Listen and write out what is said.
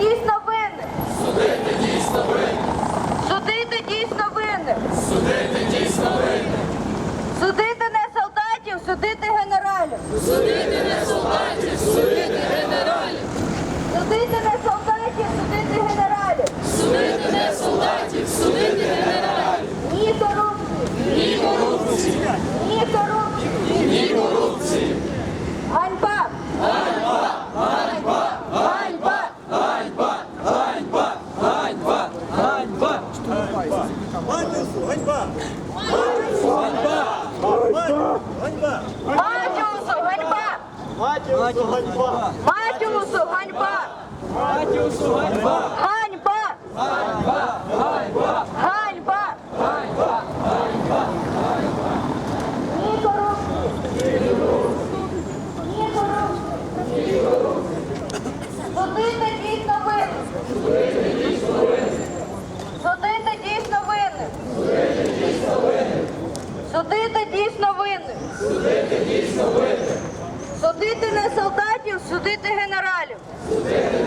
дійсно винних. Судити дійсно винних. Судити дійсно новини, судити не солдатів, судити генералів. Судити не солдатів, судити генералів. Судити не солдатів, судити генералів. Судити не солдатів, судити генералів. Ні корупції. Ні корупції, Ні корупції. ні корупції. Ганьба. Матінсу, ганьба! Ганьба! Матіусу, ганьба. Матінсу, ганьба! Матіусу, ганьба. Ганьба. Судити дійсно винних. Судити дійсно винних. Судити не солдатів, судити генералів. Судити